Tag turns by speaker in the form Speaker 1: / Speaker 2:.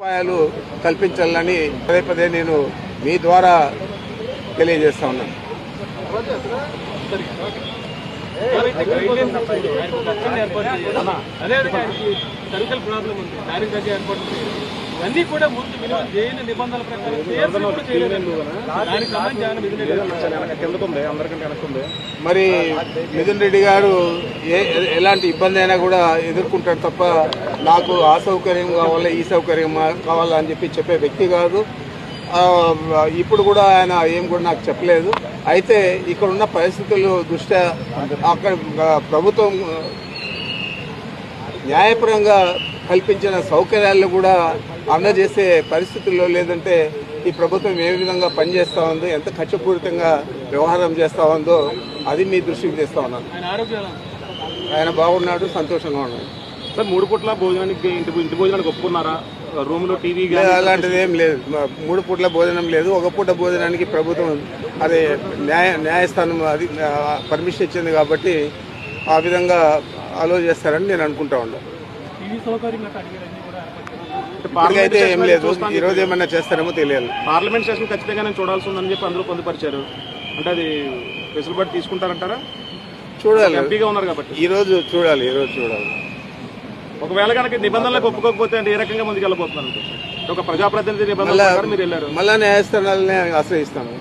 Speaker 1: సదుపాయాలు కల్పించాలని పదే పదే నేను మీ ద్వారా తెలియజేస్తా ఉన్నాను.
Speaker 2: అదేవిధంగా సర్వికల్ ప్రాబ్లం ఉంది దానికి తగ్గ ఏర్పాటు ఇవన్నీ కూడా ముందు మినిమం చేయని నిబంధనల ప్రకారం చేసి దానికి సంబంధించి
Speaker 1: మరి మిథున్ రెడ్డి గారు ఏ ఎలాంటి ఇబ్బంది అయినా కూడా ఎదుర్కొంటాడు తప్ప నాకు ఆ సౌకర్యం కావాలా ఈ సౌకర్యం కావాలా అని చెప్పి చెప్పే వ్యక్తి కాదు. ఇప్పుడు కూడా ఆయన ఏం కూడా నాకు చెప్పలేదు. అయితే ఇక్కడ ఉన్న పరిస్థితులు దృష్ట్యా అక్కడ ప్రభుత్వం న్యాయపరంగా కల్పించిన సౌకర్యాలను కూడా అందజేసే పరిస్థితుల్లో లేదంటే ఈ ప్రభుత్వం ఏ విధంగా పనిచేస్తూ ఉందో ఎంత ఖర్చుపూరితంగా వ్యవహారం చేస్తూ ఉందో అది మీ దృష్టికి తెస్తా ఉన్నాను?
Speaker 2: ఆయన
Speaker 1: బాగున్నాడు సంతోషంగా ఉన్నాడు.
Speaker 3: సార్ మూడు పూట్ల భోజనానికి ఇంటి ఇంటి భోజనానికి ఒప్పుకున్నారా? రూమ్లో టీవీ
Speaker 1: అలాంటిది ఏం లేదు. మూడు పూట్ల భోజనం లేదు. ఒక పూట భోజనానికి ప్రభుత్వం అదే న్యాయ న్యాయస్థానం అది పర్మిషన్ ఇచ్చింది కాబట్టి ఆ విధంగా అలో చేస్తారని నేను అనుకుంటా ఉన్నాను. ఇప్పటికైతే ఏం లేదు. ఈ రోజు ఏమన్నా చేస్తారేమో తెలియాలి.
Speaker 3: పార్లమెంట్ సెషన్ ఖచ్చితంగా నేను చూడాల్సి ఉందని చెప్పి అందరూ పొందుపరిచారు. అంటే అది వెసులుబాటు తీసుకుంటారంటారా?
Speaker 1: చూడాలి.
Speaker 3: ఎంపీగా ఉన్నారు కాబట్టి.
Speaker 1: ఈ రోజు చూడాలి ఈ రోజు చూడాలి.
Speaker 3: ఒకవేళ కనుక నిబంధనలకు ఒప్పుకోకపోతే అంటే ఏ రకంగా ముందుకు వెళ్ళబోతున్నారు ఒక ప్రజాప్రతినిధి నిబంధనల మీరు వెళ్ళారు.
Speaker 1: మళ్ళా న్యాయస్థానాలనే ఆశ్రయిస్తాము.